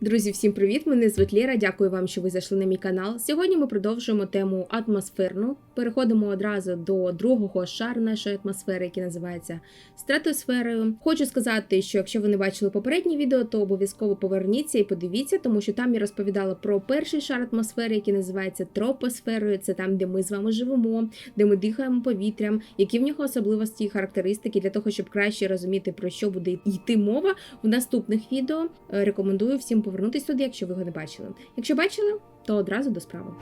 Друзі, всім привіт! Мене звуть Лєра. Дякую вам, що ви зайшли на мій канал. Сьогодні ми продовжуємо тему атмосферну. Переходимо одразу до другого шару нашої атмосфери, який називається стратосферою. Хочу сказати, що якщо ви не бачили попереднє відео, то обов'язково поверніться і подивіться, тому що там я розповідала про перший шар атмосфери, який називається тропосферою. Це там, де ми з вами живемо, де ми дихаємо повітрям, які в нього особливості і характеристики для того, щоб краще розуміти про що буде йти мова в наступних відео. Рекомендую всім повернутися туди, якщо ви його не бачили. Якщо бачили, то одразу до справи.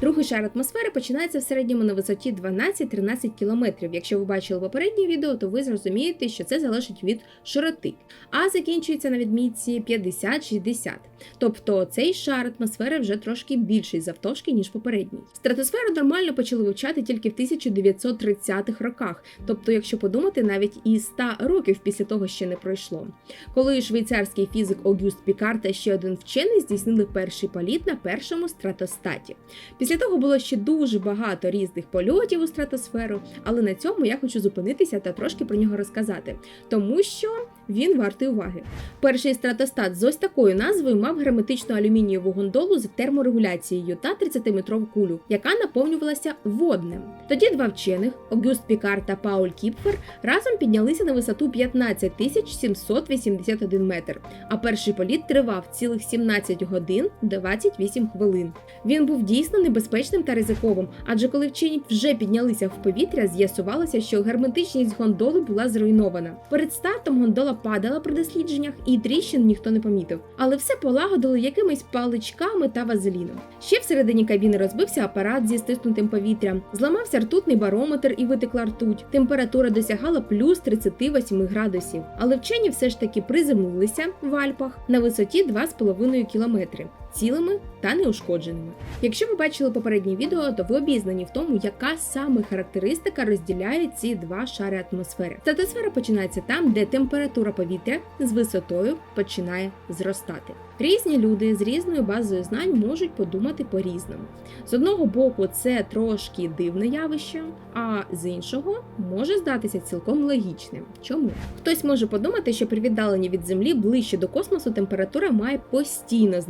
Другий шар атмосфери починається в середньому на висоті 12-13 км. Якщо ви бачили попереднє відео, то ви зрозумієте, що це залежить від широти, а закінчується на відмітці 50-60. Тобто цей шар атмосфери вже трошки більший завтовшки, ніж попередній. Стратосферу нормально почали вивчати тільки в 1930-х роках. Тобто, якщо подумати, навіть і 100 років після того ще не пройшло. Коли швейцарський фізик Огюст Пікар та ще один вчений здійснили перший політ на першому стратостаті. Після того було ще дуже багато різних польотів у стратосферу, але на цьому я хочу зупинитися та трошки про нього розказати, тому що він вартий уваги. Перший стратостат з ось такою назвою мав герметичну алюмінієву гондолу з терморегуляцією та 30-метрову кулю, яка наповнювалася воднем. Тоді два вчених Огюст Пікар та Пауль Кіпфер разом піднялися на висоту 15 тисяч 781 метр. А перший політ тривав цілих 17 годин 28 хвилин. Він був дійсно небезпечним та ризиковим, адже коли вчені вже піднялися в повітря, з'ясувалося, що герметичність гондоли була зруйнована. Перед стартом гондола падала при дослідженнях, і тріщин ніхто не помітив. Але все полагодили якимись паличками та вазеліном. Ще всередині кабіни розбився апарат зі стиснутим повітрям, зламався ртутний барометр і витекла ртуть. Температура досягала плюс 38 градусів. Але вчені все ж таки приземлилися в Альпах на висоті 2,5 кілометри. Цілими та неушкодженими. Якщо ви бачили попереднє відео, то ви обізнані в тому, яка саме характеристика розділяє ці два шари атмосфери. Стратосфера починається там, де температура повітря з висотою починає зростати. Різні люди з різною базою знань можуть подумати по-різному. З одного боку, це трошки дивне явище, а з іншого може здатися цілком логічним. Чому? Хтось може подумати, що при віддаленні від Землі ближче до космосу температура має постійно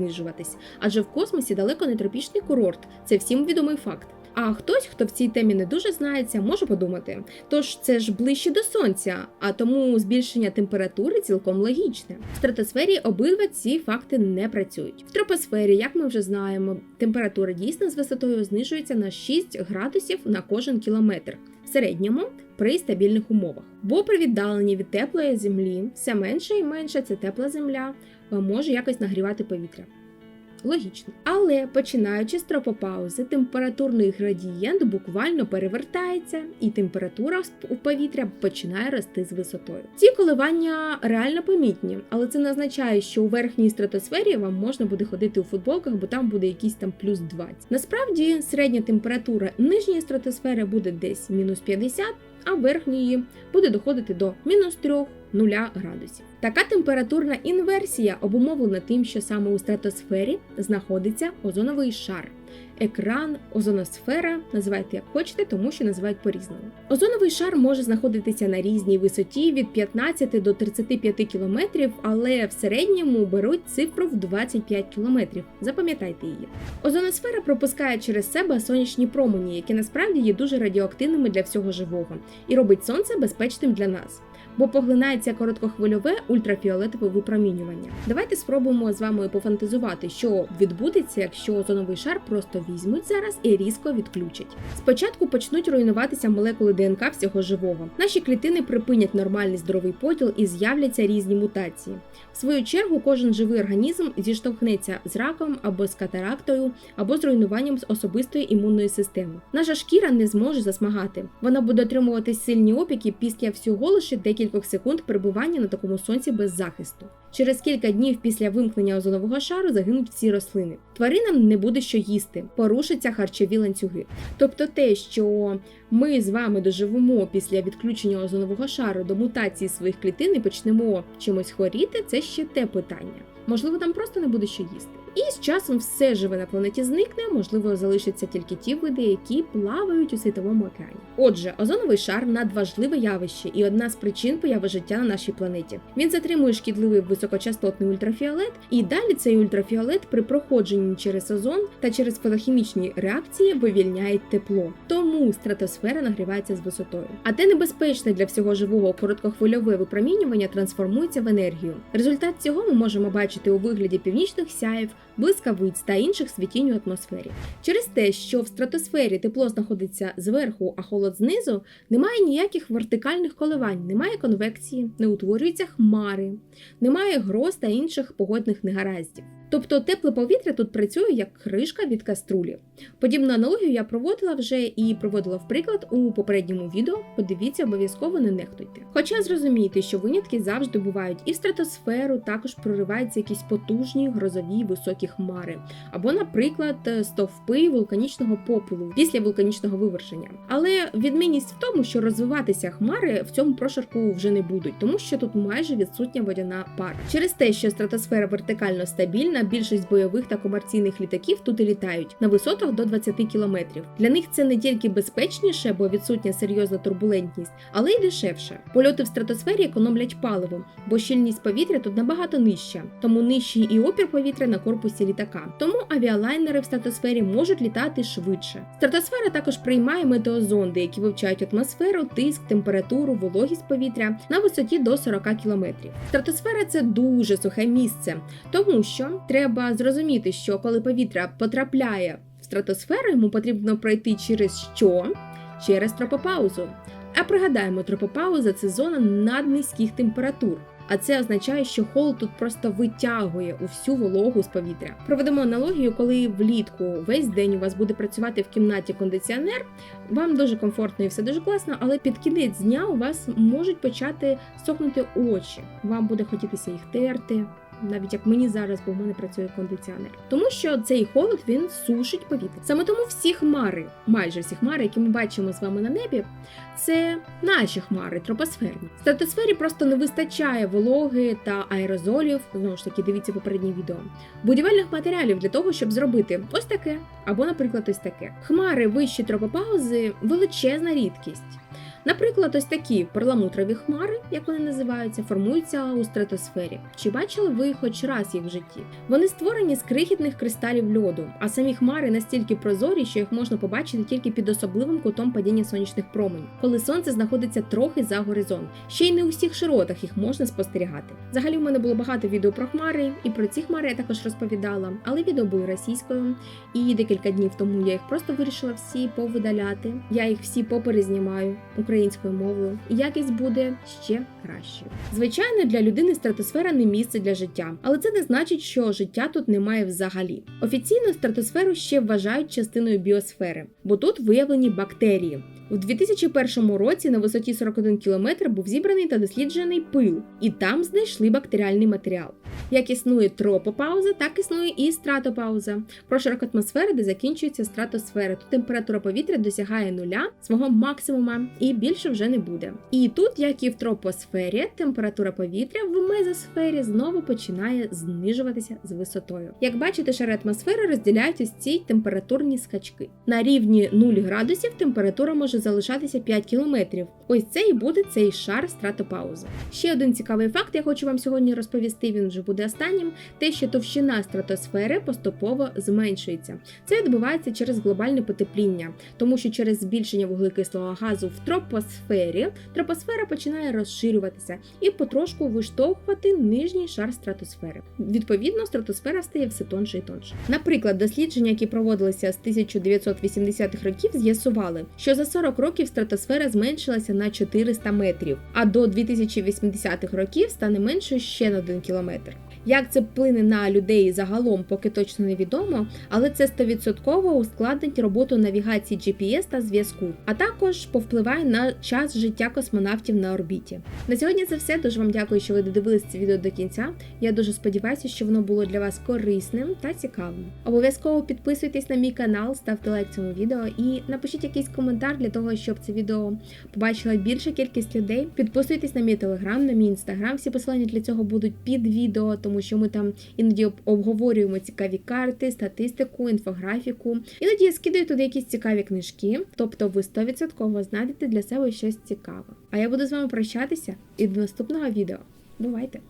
знижуватись, адже в космосі далеко не тропічний курорт, це всім відомий факт. А хтось, хто в цій темі не дуже знається, може подумати: тож це ж ближче до сонця, а тому збільшення температури цілком логічне. В стратосфері обидва ці факти не працюють. В тропосфері, як ми вже знаємо, температура дійсно з висотою знижується на 6 градусів на кожен кілометр. В середньому при стабільних умовах. Бо при віддаленні від теплої землі все менше і менше ця тепла земля е, може якось нагрівати повітря. Логічно. Але починаючи з тропопаузи, температурний градієнт буквально перевертається, і температура у повітря починає рости з висотою. Ці коливання реально помітні, але це не означає, що у верхній стратосфері вам можна буде ходити у футболках, бо там буде якийсь там плюс 20. Насправді середня температура нижньої стратосфери буде десь мінус 50, а верхньої буде доходити до мінус 3 нуля градусів. Така температурна інверсія обумовлена тим, що саме у стратосфері знаходиться озоновий шар. Екран, озоносфера, називайте як хочете, тому що називають по-різному. Озоновий шар може знаходитися на різній висоті від 15 до 35 кілометрів, але в середньому беруть цифру в 25 кілометрів. Запам'ятайте її. Озоносфера пропускає через себе сонячні промені, які насправді є дуже радіоактивними для всього живого, і робить сонце безпечним для нас бо поглинається короткохвильове ультрафіолетове випромінювання. Давайте спробуємо з вами пофантазувати, що відбудеться, якщо озоновий шар просто візьмуть зараз і різко відключать. Спочатку почнуть руйнуватися молекули ДНК всього живого. Наші клітини припинять нормальний здоровий поділ і з'являться різні мутації. В свою чергу, кожен живий організм зіштовхнеться з раком або з катарактою, або з руйнуванням особистої імунної системи. Наша шкіра не зможе засмагати. Вона буде отримувати сильні опіки після всього лише декількох секунд перебування на такому сонці без захисту. Через кілька днів після вимкнення озонового шару загинуть всі рослини. Тваринам не буде що їсти, порушаться харчові ланцюги. Тобто те, що ми з вами доживемо після відключення озонового шару до мутації своїх клітин і почнемо чимось хворіти, це ще те питання. Можливо, там просто не буде що їсти. І з часом все живе на планеті зникне, можливо, залишаться тільки ті види, які плавають у світовому океані. Отже, озоновий шар надважливе явище і одна з причин появи життя на нашій планеті. Він затримує шкідливий високочастотний ультрафіолет, і далі цей ультрафіолет при проходженні через озон та через фотохімічні реакції вивільняє тепло. Тому стратосфера нагрівається з висотою. А те небезпечне для всього живого короткохвильове випромінювання трансформується в енергію. Результат цього ми можемо бачити у вигляді північних сяїв, блискавиць та інших світінь у атмосфері. Через те, що в стратосфері тепло знаходиться зверху, а холод знизу, немає ніяких вертикальних коливань, немає конвекції, не утворюються хмари, немає гроз та інших погодних негараздів. Тобто тепле повітря тут працює як кришка від каструлі. Подібну аналогію я проводила вже і проводила в приклад у попередньому відео. Подивіться, обов'язково не нехтуйте. Хоча зрозумійте, що винятки завжди бувають, і в стратосферу також прориваються якісь потужні грозові високі хмари, або, наприклад, стовпи вулканічного попелу після вулканічного вивершення. Але відмінність в тому, що розвиватися хмари в цьому прошарку вже не будуть, тому що тут майже відсутня водяна пара. Через те, що стратосфера вертикально стабільна, більшість бойових та комерційних літаків тут і літають на висотах до 20 кілометрів. Для них це не тільки безпечніше, бо відсутня серйозна турбулентність, але й дешевше. Польоти в стратосфері економлять паливо, бо щільність повітря тут набагато нижча, тому нижчий і опір повітря на корпусі літака. Тому авіалайнери в стратосфері можуть літати швидше. Стратосфера також приймає метеозонди, які вивчають атмосферу, тиск, температуру, вологість повітря на висоті до 40 кілометрів. Стратосфера це дуже сухе місце, тому що треба зрозуміти, що коли повітря потрапляє в стратосферу, йому потрібно пройти через що? Через тропопаузу. А пригадаємо, тропопауза це зона наднизьких температур. А це означає, що холод тут просто витягує усю вологу з повітря. Проведемо аналогію, коли влітку весь день у вас буде працювати в кімнаті кондиціонер, вам дуже комфортно і все дуже класно, але під кінець дня у вас можуть почати сохнути очі. Вам буде хотітися їх терти, навіть як мені зараз, бо в мене працює кондиціонер. Тому що цей холод він сушить повітря. Саме тому всі хмари, майже всі хмари, які ми бачимо з вами на небі, це наші хмари, тропосферні. В стратосфері просто не вистачає вологи та аерозолів. Знову ж таки, дивіться попереднє відео. Будівельних матеріалів для того, щоб зробити ось таке, або, наприклад, ось таке. Хмари вищі тропопаузи величезна рідкість. Наприклад, ось такі перламутрові хмари, як вони називаються, формуються у стратосфері. Чи бачили ви хоч раз їх в житті? Вони створені з крихітних кристалів льоду, а самі хмари настільки прозорі, що їх можна побачити тільки під особливим кутом падіння сонячних променів, коли сонце знаходиться трохи за горизонт. Ще й не у всіх широтах їх можна спостерігати. Взагалі, в мене було багато відео про хмари, і про ці хмари я також розповідала, але відео були російською, і декілька днів тому я їх просто вирішила всі повидаляти. Я їх всі поперезнімаю українською мовою, якість буде ще кращою. Звичайно, для людини стратосфера не місце для життя, але це не значить, що життя тут немає взагалі. Офіційно стратосферу ще вважають частиною біосфери, бо тут виявлені бактерії. У 2001 році на висоті 41 км був зібраний та досліджений пил, і там знайшли бактеріальний матеріал. Як існує тропопауза, так існує і стратопауза. Прошарок атмосфери, де закінчується стратосфера. Тут температура повітря досягає нуля свого максимума і більше вже не буде. І тут, як і в тропосфері, температура повітря в мезосфері знову починає знижуватися з висотою. Як бачите, шари атмосфери розділяють ось ці температурні скачки. На рівні 0 градусів температура може залишатися 5 кілометрів. Ось це і буде цей шар стратопаузи. Ще один цікавий факт, я хочу вам сьогодні розповісти. Він вже буде останнім. Те, що товщина стратосфери поступово зменшується. Це відбувається через глобальне потепління, тому що через збільшення вуглекислого газу в тропосфері тропосфера починає розширюватися і потрошку виштовхувати нижній шар стратосфери. Відповідно, стратосфера стає все тонше і тонше. Наприклад, дослідження, які проводилися з 1980-х років, з'ясували, що за 40 років стратосфера зменшилася на 400 метрів, а до 2080-х років стане меншою ще на 1 кілометр. Як це вплине на людей загалом, поки точно невідомо, але це 100% ускладнить роботу навігації GPS та зв'язку, а також повпливає на час життя космонавтів на орбіті. На сьогодні це все. Дуже вам дякую, що ви додивились це відео до кінця. Я дуже сподіваюся, що воно було для вас корисним та цікавим. Обов'язково підписуйтесь на мій канал, ставте лайк цьому відео і напишіть якийсь коментар для того, щоб це відео побачила більша кількість людей. Підписуйтесь на мій телеграм, на мій інстаграм. Всі посилання для цього будуть під відео. Тому тому що ми там іноді обговорюємо цікаві карти, статистику, інфографіку. Іноді я скидаю туди якісь цікаві книжки, тобто ви 100% знайдете для себе щось цікаве. А я буду з вами прощатися і до наступного відео. Бувайте!